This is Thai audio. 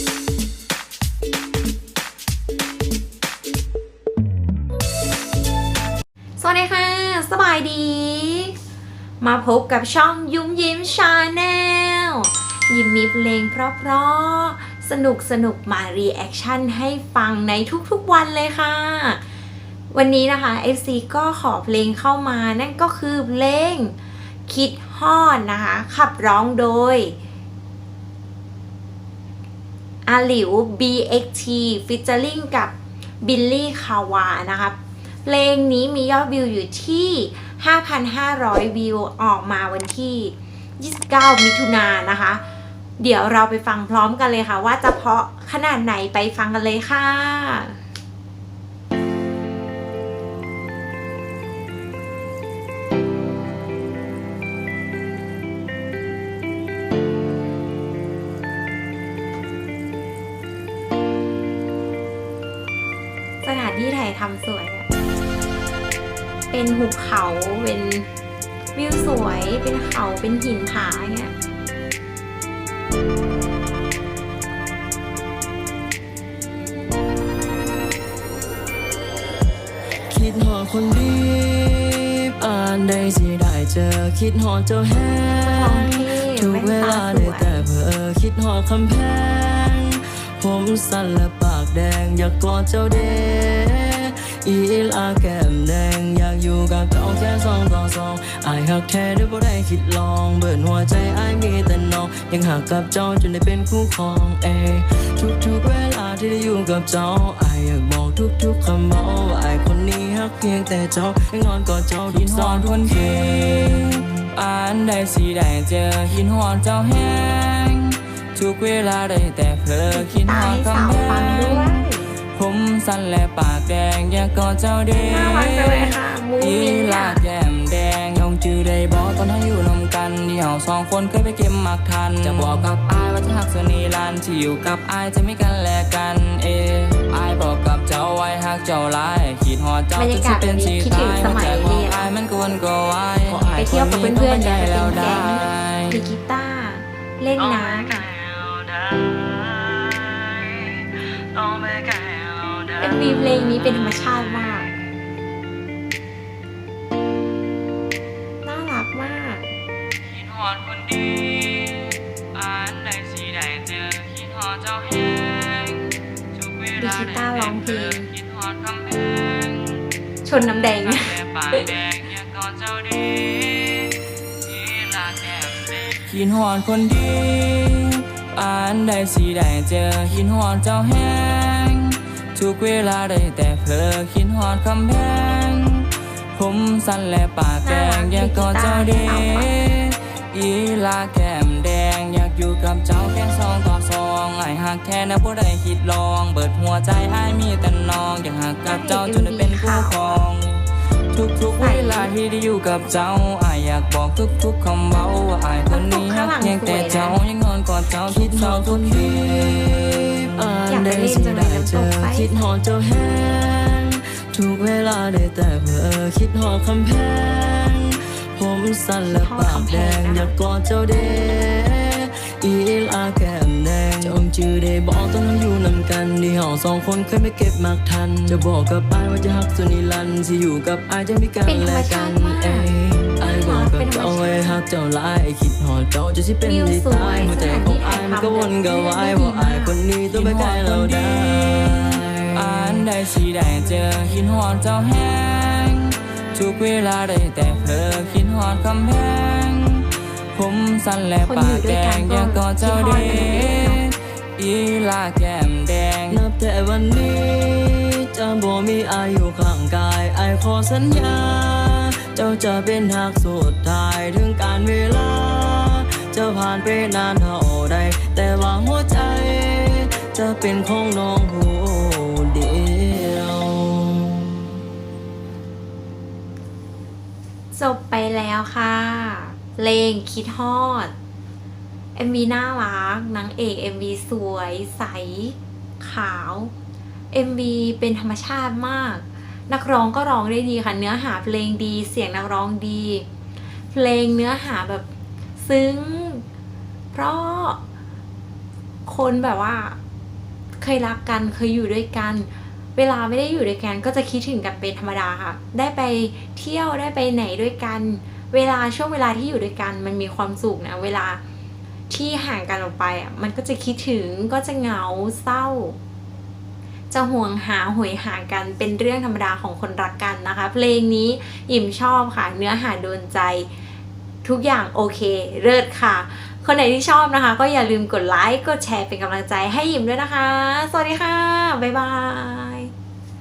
สวัสดีค่ะ สบายดี มาพบกับช่องยุ้มยิ้มชาแนลยิ้มมีเพลงเพราะๆสนุกสนุกมารีแอคชั่นให้ฟังในทุกๆวันเลยค่ะ วันนี้นะคะ FC ก็ขอเพลงเข้ามานั่นก็คือเพลงคิดฮอดนะคะ ขับร้องโดย อาหลิว BXT ฟิชเจอริงกับบิลลี่คาวานะคะเพลงนี้มียอดวิวอยู่ที่ 5,500 วิวออกมาวันที่ 29 มิถุนายนนะคะ เดี๋ยวเราไปฟังพร้อมกันเลยค่ะ ว่าจะเพาะขนาดไหนไปฟังกันเลยค่ะ ที่ถ่ายทำสวยอะเป็นหุบเขา เป็นวิวสวย เป็นเขา เป็นหินผาเงี้ย คิดหอดคนดีอ่านได้สิได้เจอ คิดหอดเจ้าแห้ท้องงที่ทุกแว่นเวตาลาสได้วยแต่เผลอคิดหอดคำแพงผมสั่นและปากแดงอยากกอดเจ้าเด อีลาแก้มแดงอยากอยู่กับเจ้าแค่สองต่อสองอายหักแท้ด้วยบ่ได้คิดลองเบิดหัวใจอายมีแต่น้องยังหักกับเจ้าจนได้เป็นคู่ครองเอทุกๆเวลาที่ได้อยู่กับเจ้าอายอยากบอกทุกๆคำบอกว่าอายคนนี้ฮักเพียงแต่เจ้ายังนอนกอดเจ้าทุหิกนซอนทุนเก่งอ่านได้สิได้เจอหินหอดเจ้าแห้งทุกเวลาได้แต่เพลอหินหอดห้สาคำแพง ผมสั้นและปากแดงอยากกอดเจ้าเด้น่ารักจังเลยค่ะมุ้งอีมิ้งลาอะแก้มแดงยองจือได้บอกตอนให้อยู่นำกันเดี่ยวสองคนเคยไปเก็บหมักทัน จะบอกกับอายว่าจะหักสนีรันที่อยู่กับอายจะไม่กันแลกกันเออายบอกกับเจ้าไว้หักเจ้าหลายขีดหอดเจ้าบรรจยานกาสิศเป็นแบบนี้สีคิดถึตางยสหัวมัยใจขเรีองยน อายมันกวนก็ไว้ไปเที่ยวกับเพื่อนๆใจกันแล้วเป็นแก๊ได้งมีกีตาร์เล่นน้ำเอ็มวีเพ ลงนี้เป็นธรรมชาติมาก น่ารักมาก คิดฮอดคนดีอ่านได้สิได้เจอคิดฮอดเจ้าแห้งทุกเวลาดิจิต้าร้องเพลงคิดฮอดคำแพงชนน้ำแดงแต่ปากแดงอยากกอดเจ้าดีที่ลาแก้มแดงคิดฮอดคนดีอ่านได้สิได้เจอคิดฮอดเจ้าแห้ง ทุกเวลาได้แต่เพลอคิดฮอดคำแพง ผมสั้นและปากแดงอยากกอดเจ้าเดอีลาแก้มแดงอยากอยู่กับเจ้าแค่สองต่อสองไอ้หักแค่นะผู้ใดคิดลอง เบิดหัวใจไอ้มีแต่น้องอยากหักกับเจ้าจนได้เป็นคู่ครอง ทุกๆเวลาที่ได้อยู่กับเจ้าไอ้อยากบอกทุกๆคำเบาว่าไอ้คนนี้หักเพียงแต่เจ้ายังนอนกอดเจ้าทุคิกดเช้าอดคทุกคืน คิดหอดเจ้าแห้งทุกเวลาได้แต่เผลอคิดหอดคำแพง ผมสั่นและปากแดง อยากกอดเจ้าเดอีลาแก้มแดงจงจือได้บอกตอนเราอยู่นำกันที่เฮาสองคนเคยไม่เก็บมักทัน จะบอกกับอายว่าจะหักสุนิรันดร์ที่อยู่กับอายจะมีกันเป็นธรรมและชากัตินมากเอ้ยอายบอกกับเจ้าไว้หักเจ้าหลายคิดหอดเจ้าจะสิเป็นวิวดีสวยตายหัวใจของอายมันก็วนก็วายว่าอายคนนี้ต้องไปไกลเราได้ อ่านได้สิได้เจอคิดฮอดเจ้าแห้งทุกเวลาได้แต่เพลอคิดฮอดคำแพงผมสั้นและปากแดงอยากกอดเจ้าเดคิดฮอดกันเองเนาะอีลาแก้มแดงนับแต่วันนี้จะบ่มีอายุข้างกายไอขอสัญญา เจ้าจะเป็นหักสุดท้ายถึงการเวลา จะผ่านไปนานเท่าใดแต่ว่าหัวใจ จะเป็นของน้องผู้ จบไปแล้วค่ะเพลงคิดฮอด MV น่ารักนางเอก MV สวยใส ขาว MV เป็นธรรมชาติมาก นักร้องก็ร้องได้ดีค่ะ เนื้อหาเพลงดีเสียงนักร้องดี เพลงเนื้อหาแบบซึ้ง เพราะคนแบบว่า เคยรักกันเคยอยู่ด้วยกัน เวลาไม่ได้อยู่ด้วยกันก็จะคิดถึงกันเป็นธรรมดาค่ะ ได้ไปเที่ยวได้ไปไหนด้วยกัน เวลาช่วงเวลาที่อยู่ด้วยกันมันมีความสุขนะเวลาที่ห่างกันออกไปอะมันก็จะคิดถึงก็จะเหงาเศร้า จะห่วงหาหวยหากันเป็นเรื่องธรรมดาของคนรักกันนะคะ เพลงนี้อิ่มชอบค่ะ เนื้อหาโดนใจ ทุกอย่างโอเค เลิศค่ะ คนไหนที่ชอบนะคะ ก็อย่าลืมกดไลค์กดแชร์เป็นกำลังใจให้หยิมด้วยนะคะ สวัสดีค่ะ บ๊ายบาย